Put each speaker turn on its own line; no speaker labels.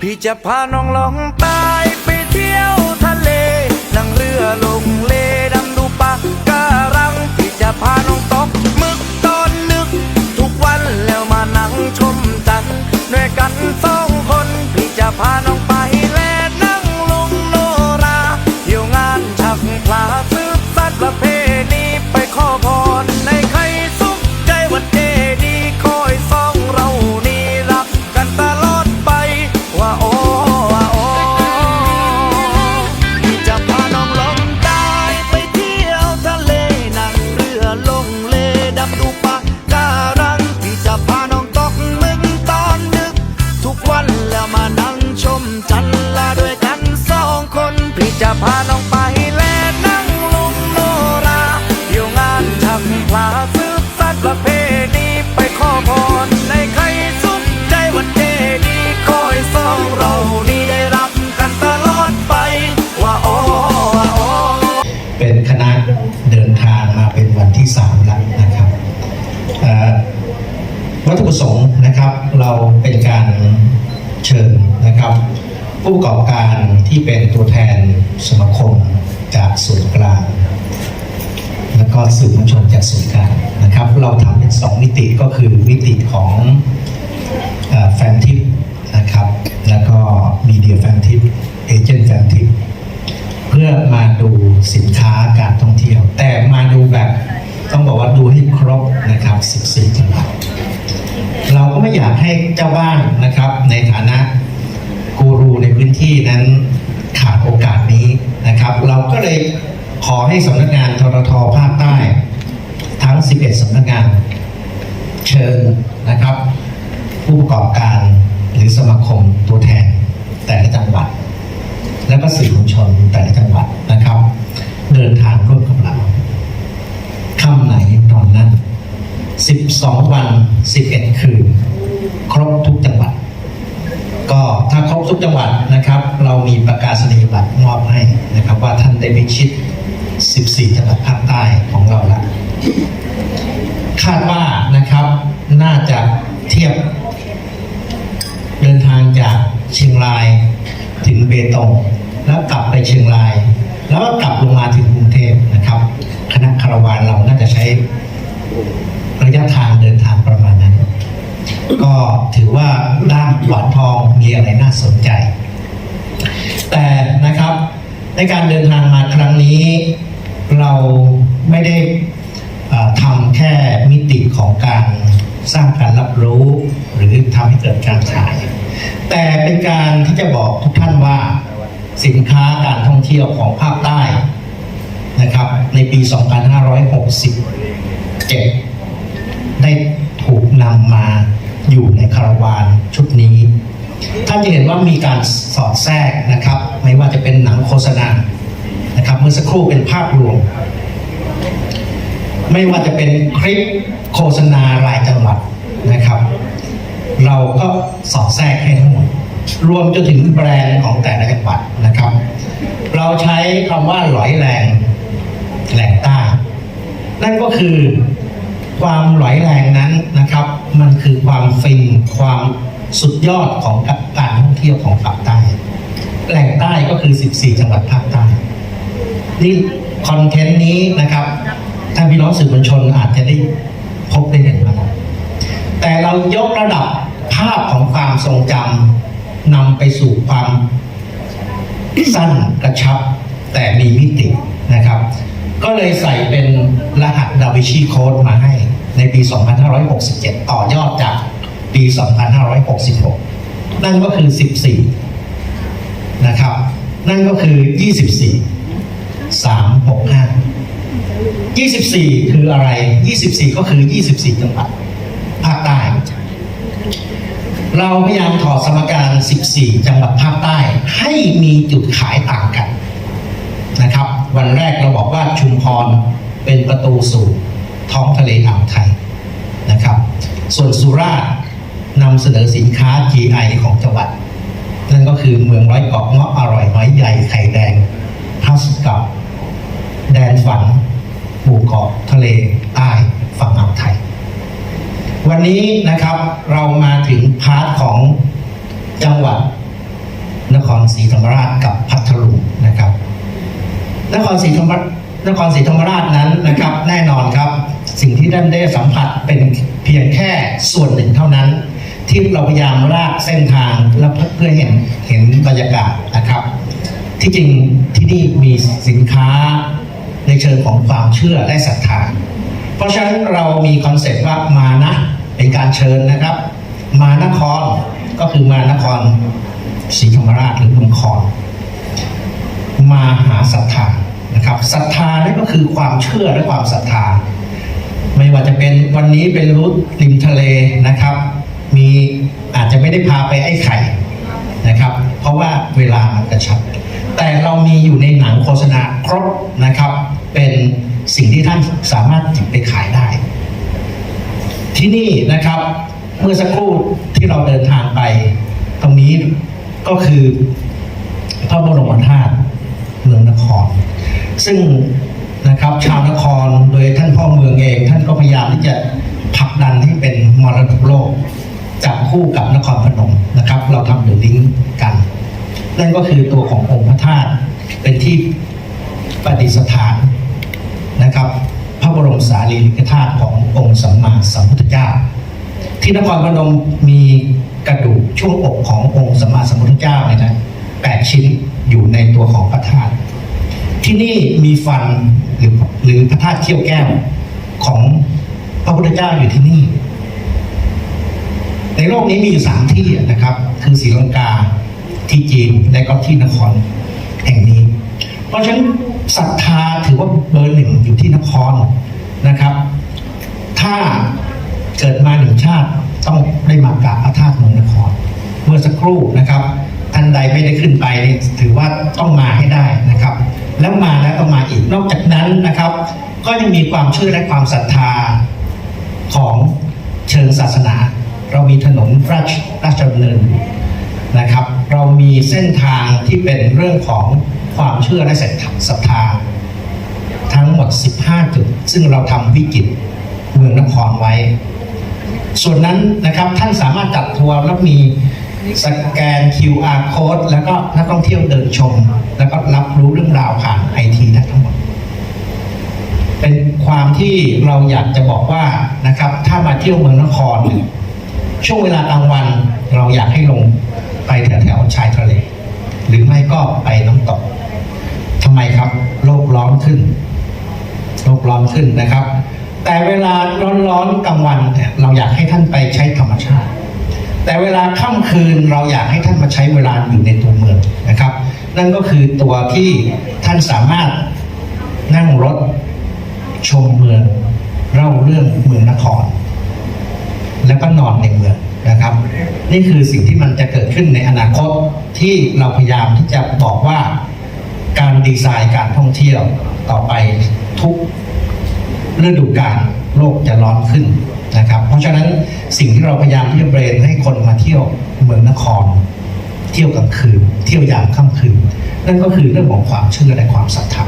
พี่จะพาน้องลองใตายไปเที่ยวทะเล นั่งเรือลงเลดำดูปะการัง พี่จะพาน้องตกหมึกตอนนึก ทุกวันแล้วมานั่งชมจันทร์ด้วยกันสองคน พี่จะพาน้องาน้องไปแลนั่งลงโนราเที่ยวงานชักพลาสืบสัตว์ประเพณีไปขอพรในใครสุดใจวันเจดีย์คอยสองเรานี่ได้รับกันตลอดไป ว่าโอ้ว่าโอ้
เป็นคณะเดินทางมาเป็นวันที่สามแล้วนะครับวัตถุประสงค์นะครับเราเป็นการเชิญนะครับ ผู้ประกอบการที่เป็นตัวแทนสมาคมจากส่วนกลาง แล้วก็สื่อมวลชนจากส่วนกลางนะครับ เราทำเป็นสองมิติก็คือมิติของอแฟนทิปนะครับ แล้วก็มีเดียแฟนทิปเอเจนต์แฟนทิปเพื่อมาดูสินค้าการท่องเที่ยว แต่มาดูแบบต้องบอกว่าดูให้ครบนะครับ 14 จังหวัดเราก็ไม่อยากให้เจ้าบ้านนะครับในฐานะ กูรูในพื้นที่นั้นขาดโอกาสนี้นะครับ เราก็เลยขอให้สำนักงานทรทภาคใต้ ทั้ง 11สำนักงาน เชิญนะครับ ผู้ประกอบการหรือสมาคมตัวแทนแต่ละจังหวัด และก็สื่อมวลชนแต่ละจังหวัดนะครับ เดินทางร่วมกับเราค่ำไหนตอนนั้น 12 วัน 11 คืน ครบทุกจังหวัด ก็ถ้าครบ ทุกจังหวัดนะครับ เรามีประกาศนียบัตรมอบให้นะครับ ว่าท่านได้ไปชิด14 จังหวัดภาคใต้ของเราละคาดว่านะครับน่าจะเทียบ เดินทางจากเชียงรายถึงเบตงแล้วกลับไปเชียงราย แล้วก็กลับลงมาถึงกรุงเทพนะครับ คณะคารวานเราน่าจะใช้ระยะทางเดินทางประมาณนั้น ก็ถือว่าด้านหวานทองมีอะไรน่าสนใจ แต่นะครับในการเดินทางมาครั้งนี้ เราไม่ได้ทำแค่มิติของการสร้างการรับรู้หรือทำให้เกิดการขาย แต่เป็นการที่จะบอกทุกท่านว่าสินค้าการท่องเที่ยวของภาคใต้นะครับในปี 2567 ได้ถูกนำมา อยู่ในคาราวานชุดนี้ ท่านจะเห็นว่ามีการสอดแทรกนะครับ ไม่ว่าจะเป็นหนังโฆษณานะครับเมื่อสักครู่เป็นภาพรวม ไม่ว่าจะเป็นคลิปโฆษณารายจังหวัดนะครับ เราก็สอดแทรกให้ทั้งหมดรวมจนถึงแบรนด์ของแต่ละจังหวัดนะครับ เราใช้คำว่าหลอยแรงแหลงใต้นั่นก็คือ ความไหลแรงนั้นนะครับ มันคือความฟินความสุดยอดของการท่องเที่ยวของภาคใต้แหล่งใต้ก็คือ 14 จังหวัดภาคใต้นี่คอนเทนต์นี้นะครับท่านพี่น้องสื่อมวลชนอาจจะได้พบได้เห็นมาแต่เรายกระดับภาพของความทรงจำนำไปสู่ความสั้นกระชับแต่มีมิตินะครับ ก็เลยใส่เป็นรหัสดาวิชีโค้ดมาให้ในปี 2567 ต่อยอดจากปี 2566 นั่นก็คือ 14 นะครับ นั่นก็คือ 24 365 24 คืออะไร 24 ก็คือ 24 จังหวัดภาคใต้ เราพยายามถอดสมการ 14 จังหวัดภาคใต้ ให้มีจุดขายต่างกันนะครับ วันแรกเราบอกว่าชุมพรเป็นประตูสู่ท้องทะเลอ่าวไทยนะครับ ส่วนสุราษฎร์นำเสนอสินค้า GI ของจังหวัด นั่นก็คือเมืองร้อยเกาะเงาะอร่อยน้อยใหญ่ไข่แดงทัสกับแดนฝันหมู่เกาะทะเลใต้ฝั่งอ่าวไทย วันนี้นะครับเรามาถึงพาร์ทของจังหวัดนครศรีธรรมราชกับพัทลุงนะครับ นครศรีธรรมนครศรีธรรมราชนั้นนะครับ แน่นอนครับ สิ่งที่ท่านได้สัมผัสเป็นเพียงแค่ส่วนหนึ่งเท่านั้น ที่เราพยายามลากเส้นทางและเพื่อเห็นเห็นบรรยากาศนะครับ ที่จริงที่นี่มีสินค้าในเชิงของความเชื่อและศรัทธาเพราะฉะนั้นเรามีคอนเซ็ปต์ว่ามานะเป็นการเชิญนะครับ มานครก็คือมานครศรีธรรมราชหรือเมืองคอน มาหาศรัทธานะครับศรัทธานั่นก็คือความเชื่อและความศรัทธา ไม่ว่าจะเป็นวันนี้เป็นรุดริมทะเลนะครับ มีอาจจะไม่ได้พาไปไอ้ไข่นะครับ เพราะว่าเวลามันกระชับ แต่เรามีอยู่ในหนังโฆษณาครบนะครับ เป็นสิ่งที่ท่านสามารถหยิบไปขายได้ ที่นี่นะครับเมื่อสักครู่ที่เราเดินทางไป ตรงนี้ก็คือพระบรมธาตุ เมืองนคร ซึ่งนะครับชาวนครโดยท่านพ่อเมืองเอง ท่านก็พยายามที่จะผลักดันให้เป็นมรดกโลกจับคู่กับนครพนมนะครับ เราทำเดอะลิงก์กัน นั่นก็คือตัวขององค์พระธาตุเป็นที่ประดิษฐานนะครับ พระบรมสารีริกธาตุขององค์สัมมาสัมพุทธเจ้า ที่นครพนมมีกระดูกช่วงอกขององค์สัมมาสัมพุทธเจ้าเนี่ยนะแปดชิ้น อยู่ในตัวของพระธาตุที่นี่มีฟันหรือหรือพระธาตุเขี้ยวแก้วของพระพุทธเจ้าอยู่ที่นี่ ในโลกนี้มีอยู่สามที่นะครับ คือศรีลังกาที่จีนและก็ที่นครแห่งนี้ เพราะฉะนั้นศรัทธาถือว่าเบอร์หนึ่งอยู่ที่นครนะครับ ถ้าเกิดมาหนึ่งชาติต้องได้มากราบพระธาตุเมืองนคร เมื่อสักครู่นะครับ ท่านใดไม่ได้ขึ้นไปนี่ถือว่าต้องมาให้ได้นะครับ แล้วมาแล้วก็มาอีกนอกจากนั้นนะครับ ก็ยังมีความเชื่อและความศรัทธาของเชิงศาสนา เรามีถนนราชราชดำเนินนะครับ เรามีเส้นทางที่เป็นเรื่องของความเชื่อและศรัทธาทั้งหมด 15 จุด ซึ่งเราทำวิกฤตเมืองนครไว้ ส่วนนั้นนะครับท่านสามารถจัดทัวร์แล้วมี สแกน QR code แล้วก็นักท่องเที่ยวเดินชม แล้วก็รับรู้เรื่องราวผ่านไอทีทั้งหมด เป็นความที่เราอยากจะบอกว่านะครับ ถ้ามาเที่ยวเมืองนคร ช่วงเวลากลางวันเราอยากให้ลงไปแถวแถวๆชายทะเล หรือไม่ก็ไปน้ำตกทำไมครับ โลกร้อนขึ้น โลกร้อนขึ้นนะครับ แต่เวลาร้อนๆกลางวันเนี่ยเราอยากให้ท่านไปใช้ธรรมชาติ แต่เวลาค่ำคืนเราอยากให้ท่านมาใช้เวลาอยู่ในตัวเมืองนะครับ นั่นก็คือตัวที่ท่านสามารถนั่งรถชมเมืองเล่าเรื่องเมืองนคร แล้วก็นอนในเมืองนะครับ นี่คือสิ่งที่มันจะเกิดขึ้นในอนาคตที่เราพยายามที่จะบอกว่าการดีไซน์การท่องเที่ยวต่อไปทุกฤดูกาล โลกจะร้อนขึ้นนะครับ เพราะฉะนั้นสิ่งที่เราพยายามที่จะเบรนให้คนมาเที่ยวเมืองนคร เที่ยวกลางคืน เที่ยวยามค่ำคืน นั่นก็คือเรื่องของความเชื่อและความศรัทธา